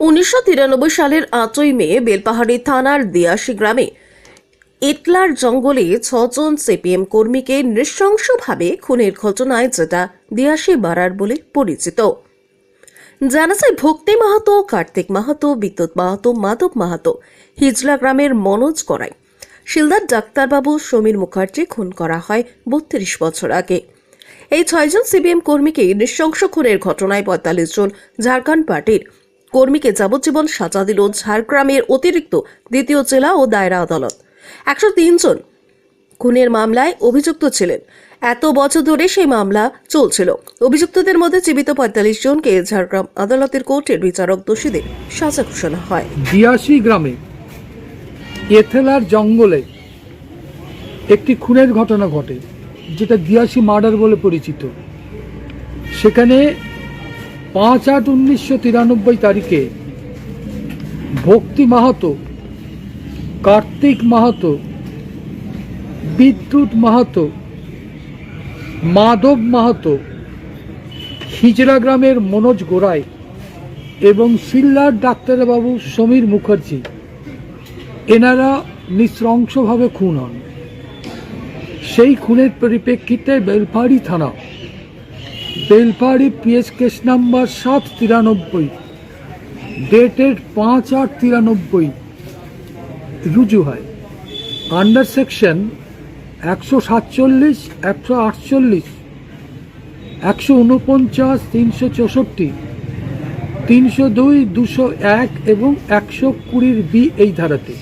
উনিশশো তিরানব্বই সালের আটই মে বেলপাহাড়ি থানার দিয়াশি গ্রামে এটলার জঙ্গলে ছজন সিপিএম কর্মীকে নৃশংসভাবে খুনের ঘটনায় যেটা দিয়াশি বাড়ার বলে পরিচিত। জানা যায় ভক্তি মাহাতো, কার্তিক মাহাতো, বিদ্যুৎ মাহাতো, মাধব মাহাতো হিজলা গ্রামের মনোজ করাই। শিলদার ডাক্তারবাবু সমীর মুখার্জি খুন করা হয় বত্রিশ বছর আগে। এই ছয়জন সিপিএম কর্মীকে নৃশংস খুনের ঘটনায় পঁয়তাল্লিশ জন ঝাড়খণ্ড পার্টির কর্মীকে যাবজ্জীবন সাজা দিল ঝাড়গ্রামের অতিরিক্ত দ্বিতীয় জেলা ও দায়রা আদালত। একশো জন খুনের মামলায় অভিযুক্ত ছিলেন। এত বছর ধরে সেই মামলা চলছিল। অভিযুক্তদের মধ্যে জীবিত পঁয়তাল্লিশ জনকে ঝাড়গ্রাম আদালতের কোর্টের বিচারক দোষীদের সাজা ঘোষণা হয়। দিয়াশি গ্রামে এথেলার জঙ্গলে একটি খুনের ঘটনা ঘটে, যেটা দিয়াশি মার্ডার বলে পরিচিত। সেখানে পাঁচ আট উনিশশো তিরানব্বই তারিখে ভক্তি মাহাতো, কার্তিক মাহাতো, বিদ্যুৎ মাহাতো, মাধব মাহাতো, হিজড়া গ্রামের মনোজ গোড়াই এবং সিল্লার ডাক্তারবাবু সমীর মুখার্জি, এনারা নৃশংসভাবে খুন হন। সেই খুনের পরিপ্রেক্ষিতে বেলপাহাড়ি থানা বেলপাহাড়ি পিএস কেস নাম্বার সাত তিরানব্বই ডেটেড পাঁচ আট তিরানব্বই রুজু হয় আন্ডার সেকশন একশো সাতচল্লিশ, একশো আটচল্লিশ, একশো উনপঞ্চাশ, তিনশো চৌষট্টি, তিনশো দুই, দুশো এক এবং একশো কুড়ির বি এই ধারাতে।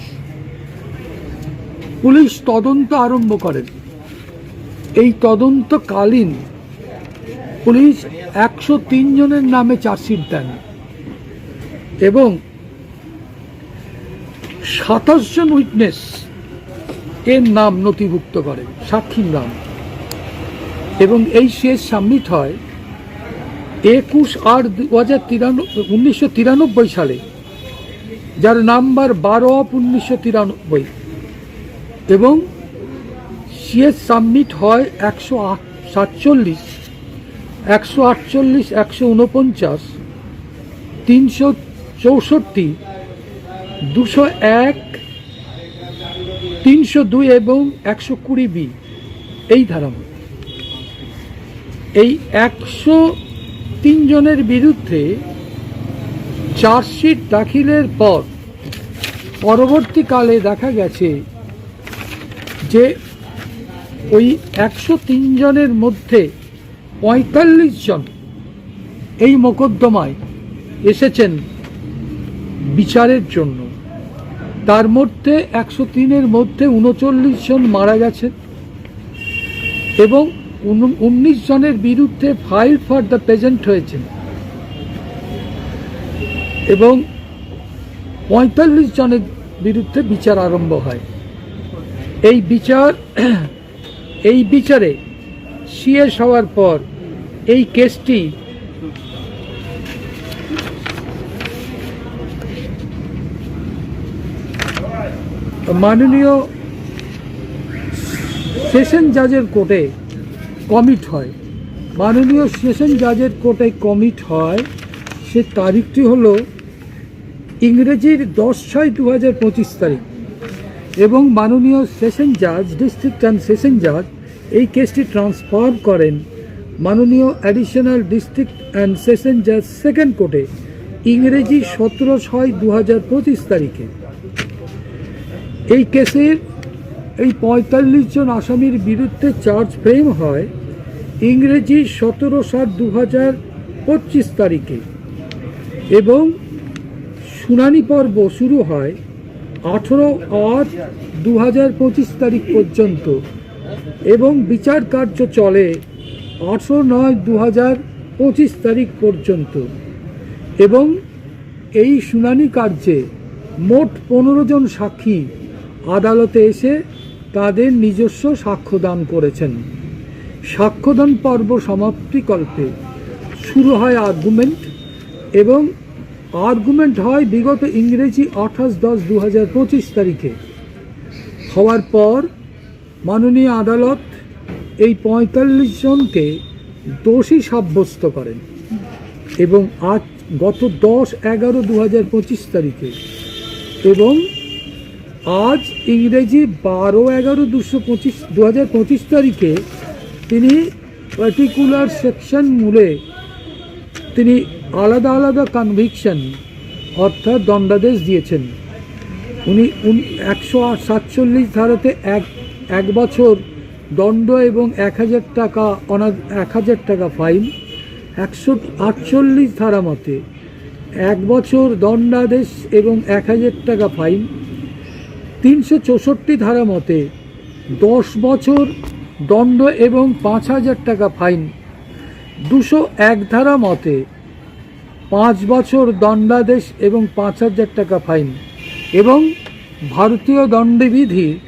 পুলিশ তদন্ত আরম্ভ করেন। এই তদন্তকালীন পুলিশ একশো তিন জনের নামে চার্জশিট দেন এবং সাতাশ জন উইটনেস এর নাম নথিভুক্ত করে সাক্ষীর নাম। এবং এই শেষ সাবমিট হয় একুশ আট দু হাজার উনিশশো তিরানব্বই সালে, যার নাম্বার বারো অফ উনিশশো তিরানব্বই। এবং সিএস সাবমিট হয় একশো সাতচল্লিশ। একশো আটচল্লিশ, একশো উনপঞ্চাশ, তিনশো চৌষট্টি, দুশো এক, তিনশো দুই এবং একশো কুড়ি বি। এই ধারা এই একশো তিনজনের বিরুদ্ধে চার্জশিট দাখিলের পর পরবর্তীকালে দেখা গেছে যে ওই একশো জনের মধ্যে পঁয়তাল্লিশ জন এই মোকদ্দমায় এসেছেন বিচারের জন্য। তার মধ্যে একশো তিনের মধ্যে উনচল্লিশ জন মারা গেছেন এবং উনিশ জনের বিরুদ্ধে ফাইল ফর দ্য প্রেজেন্ট হয়েছে এবং পঁয়তাল্লিশ জনের বিরুদ্ধে বিচার আরম্ভ হয়। এই বিচার এই বিচারে সিএস হওয়ার পর এই কেসটি মাননীয় সেশন জাজের কোর্টে কমিট হয়। মাননীয় সেশন জাজের কোর্টে কমিট হয়। সে তারিখটি হলো ইংরেজির দশ ছয় দু হাজার পঁচিশ তারিখ। এবং মাননীয় সেশন জাজ, ডিস্ট্রিক্ট অ্যান্ড সেশন জাজ এই কেসটি ট্রান্সফার করেন মাননীয় অ্যাডিশনাল ডিস্ট্রিক্ট অ্যান্ড সেশন জাজ সেকেন্ড কোর্টে ইংরেজি সতেরো ছয় দু হাজার পঁচিশ তারিখে। এই কেসের এই পঁয়তাল্লিশ জন আসামির বিরুদ্ধে চার্জ ফ্রেম হয় ইংরেজি সতেরো সাত দু হাজার পঁচিশ তারিখে এবং শুনানি পর্ব শুরু হয় আঠেরো আট দু হাজার পঁচিশ তারিখ পর্যন্ত। এবং বিচার কার্য চলে আঠেরো নয় দু হাজার পঁচিশ তারিখ পর্যন্ত। এবং এই শুনানি কার্যে মোট পনেরো জন সাক্ষী আদালতে এসে তাদের নিজস্ব সাক্ষ্যদান করেছেন। সাক্ষ্যদান পর্ব সমাপ্তিকল্পে শুরু হয় আর্গুমেন্ট এবং আর্গুমেন্ট হয় বিগত ইংরেজি আঠাশ দশ দু তারিখে। হওয়ার পর মাননীয় আদালত এই পঁয়তাল্লিশ জনকে দোষী সাব্যস্ত করেন এবং আজ গত দশ এগারো দু হাজার পঁচিশ তারিখে এবং আজ ইংরেজি বারো এগারো দুশো পঁচিশ দু হাজার পঁচিশ তারিখে তিনি পার্টিকুলার সেকশন মূলে তিনি আলাদা আলাদা কনভিকশন অর্থাৎ দণ্ডাদেশ দিয়েছেন। উনি একশো সাতচল্লিশ ধারাতে এক এক বছর দণ্ড এবং এক হাজার টাকা অনা এক হাজার টাকা ফাইন, একশো আটচল্লিশ ধারা মতে। এক বছর দণ্ডাদেশ এবং এক হাজার টাকা ফাইন, তিনশো চৌষট্টি ধারা মতে দশ বছর দণ্ড এবং পাঁচ হাজার টাকা ফাইন, দুশো এক ধারা মতে পাঁচ বছর দণ্ডাদেশ এবং পাঁচ হাজার টাকা ফাইন এবং ভারতীয় দণ্ডবিধি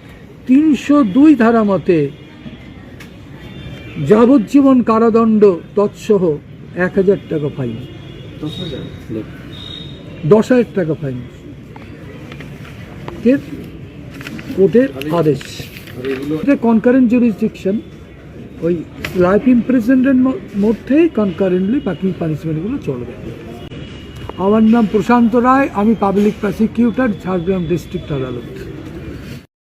তিনশো দুই ধারা মতে যাবজ্জীবন কারাদণ্ড তৎসহ এক হাজার টাকা ফাইন। দশ হাজার টাকা ফাইন। কোর্টের আদেশ। এটা কনকারেন্ট জুরিসডিকশন ওই লাইফ ইমপ্রেজেন্টের মধ্যেই কনকারেন্টলি বাকি পানিশমেন্টগুলো চলবে। আমার নাম প্রশান্ত রায়, আমি পাবলিক প্রসিকিউটর ঝাড়গ্রাম ডিস্ট্রিক্ট আদালত।